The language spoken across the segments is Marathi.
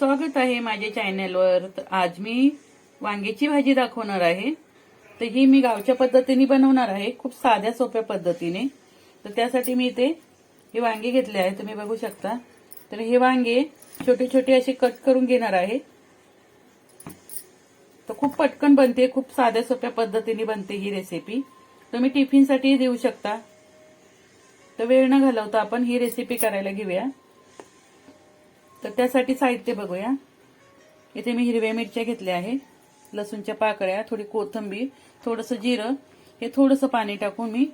स्वागत आहे माझ्या चॅनलवर तर आज मी वांग्याची भाजी दाखवणार आहे. तर ही मी गावच्या पद्धतीने बनवणार आहे. खूप साध्या सोप्या पद्धतीने. तर त्यासाठी मी इथे हे वांगे घेतले आहे तुम्ही बघू शकता. तर हे वांगे छोटे छोटे असे कट करून घेणार आहे. तर खूप पटकन बनते. खूप साध्या सोप्या पद्धतीने बनते ही रेसिपी तुम्ही टिफिनसाठी देऊ शकता. तर वेळ न घालवता आपण ही रेसिपी करायला घेऊया. तर त्यासाठी साहित्य बघूया. इथे मी हिरव्या मिरच्या घेतल्या आहे लसूणच्या पाकळ्या थोडी कोथिंबीर थोडंसं जिरं. हे थोडंसं पाणी टाकून मी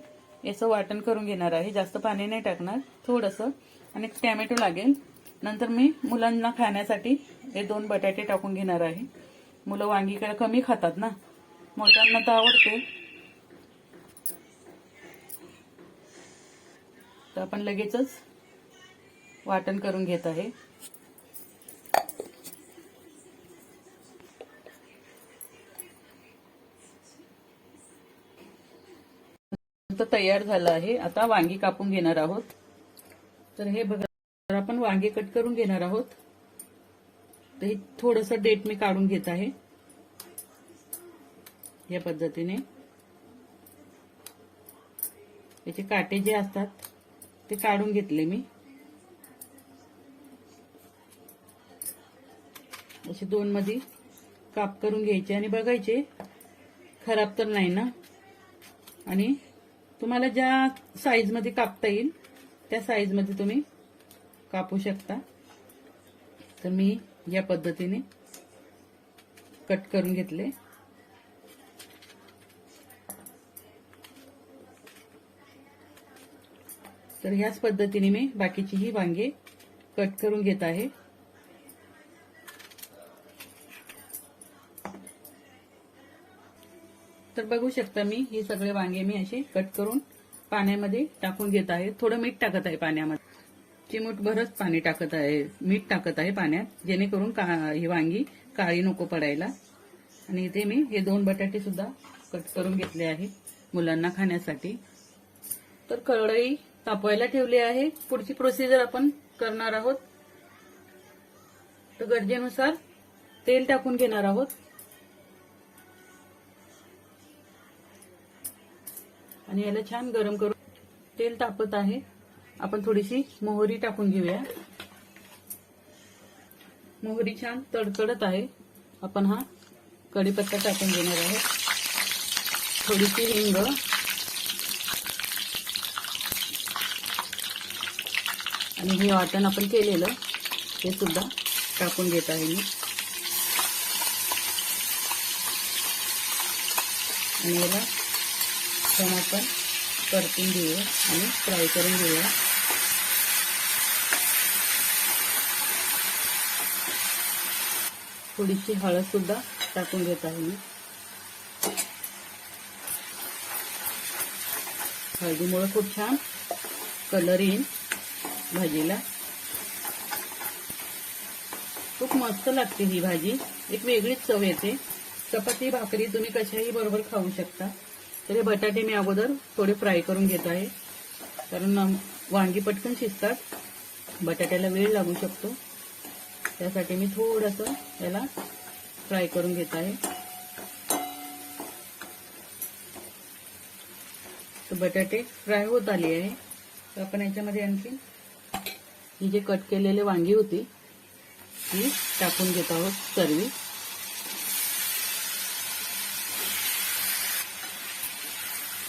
याचं वाटण करून घेणार आहे. जास्त पाणी नाही टाकणार थोडंसं. आणि टॅमॅटो लागेल. नंतर मी मुलांना खाण्यासाठी हे दोन बटाटे टाकून घेणार आहे. मुलं वांगी कमी खातात ना. मोठ्यांना तर आवडते. तर आपण लगेचच वाटण करून घेत आहे. आता तयार झालं आहे. आता वांगी कापून घेणार आहोत. तर हे बघा तर आपण वांगे कट करून घेणार आहोत. तर हे थोडस डेट मी काढून घेत आहे. या पद्धतीने. याचे काटे जे असतात ते काढून घेतले मी. असे दोन मध्ये काप करून घ्यायचे आणि बघायचे. खराब तर नाही ना? आणि तुम्हाला ज्या साईजमध्ये कापता येईल त्या साईजमध्ये तुम्ही कापू शकता. तर मी या पद्धतीने कट करून घेतले. तर ह्याच पद्धतीने मी बाकीचीही वांगे कट करून घेत आहे. तर बघू शकता मी ही सगळे वांगे मी असे कट करून पाण्यामध्ये टाकून घेत आहे. थोडं मीठ टाकत आहे पाण्यामध्ये. चिमूट भरच पाणी टाकत आहे मीठ टाकत आहे पाण्यात जेणेकरून का ही वांगी काळी नको पडायला. आणि इथे मी हे दोन बटाटे सुद्धा कट करून घेतले आहे मुलांना खाण्यासाठी. तर कढई तापवायला ठेवली आहे. पुढची प्रोसिजर आपण करणार आहोत. तर गरजेनुसार तेल टाकून घेणार आहोत. आणि याला छान गरम करून तेल तापत आहे. आपण थोडीशी मोहरी टाकून घेऊया. मोहरी छान तडतडत आहे. आपण हा कढीपत्ता टाकून घेणार आहोत. थोडीशी हिंग. आणि हे वाटण आपण केलेलं हे सुद्धा टाकून घेत आहे मी. आणि याला छान आपण परतून घेऊया आणि फ्राय करून घेऊया. थोडीशी हळदसुद्धा टाकून घेत आहे मी. हळदीमुळे खूप छान कलर येईल भाजीला. खूप मस्त लागते ही भाजी. एक वेगळीच चव येते. चपाती भाकरी तुम्ही कशाही बरोबर खाऊ शकता. तर हे बटाटे मी अगोदर थोडे फ्राय करून घेत आहे. कारण वांगी पटकन शिजतात. बटाट्याला वेळ लागू शकतो. त्यासाठी मी थोडंसं याला फ्राय करून घेत आहे. तर बटाटे फ्राय होत आले आहे. तर आपण याच्यामध्ये आणखी ही जे कट केलेले वांगी होती ती टाकून घेत आहोत सर्वी.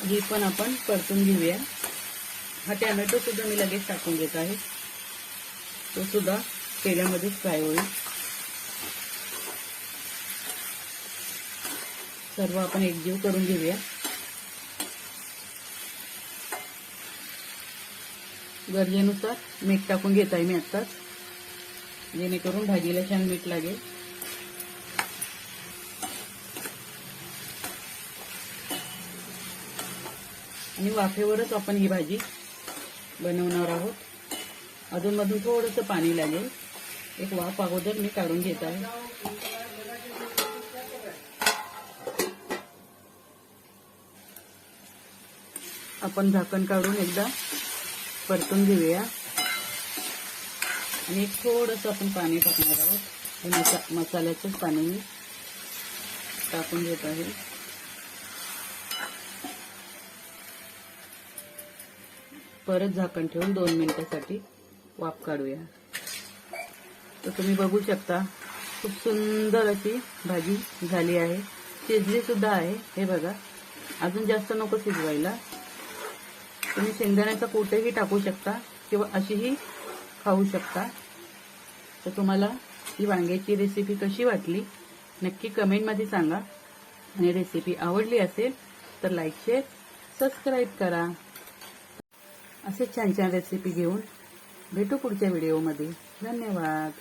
ही पण आपण परतून घेऊया. हा टॅमॅटो सुद्धा मी लगेच टाकून घेत आहे. तो सुद्धा तेलामध्येच फ्राय होईल. सर्व आपण एकजीव करून घेऊया. गरजेनुसार मीठ टाकून घेत आहे मी आत्ताच. जेणेकरून भाजीला छान मीठ लागेल. आणि वाफेवरच आपण ही भाजी बनवणार आहोत. अधूनमधून थोडंसं पाणी लागेल. एक वाफ अगोदर मी काढून घेत आहे. आपण झाकण काढून एकदा परतून घेऊया. आणि एक थोडंसं आपण पाणी टाकणार आहोत. हे मसा मसाल्याचंच पाणी मी टाकून घेत आहे. परत झाकण ठेवून दोन मिनिटासाठी वाफ काढूया. तर तुम्ही बघू शकता खूप सुंदर अशी भाजी झाली आहे. शिजली सुद्धा आहे हे बघा. अजून जास्त नको शिजवायला. तुम्ही शेंगदाण्याचा कुठेही टाकू शकता किंवा अशीही खाऊ शकता. तर तुम्हाला ही वांग्याची रेसिपी कशी वाटली नक्की कमेंटमध्ये सांगा. आणि रेसिपी आवडली असेल तर लाईक शेअर सबस्क्राईब करा. असे छान छान रेसिपी घेऊन भेटू पुढच्या व्हिडिओमध्ये. धन्यवाद.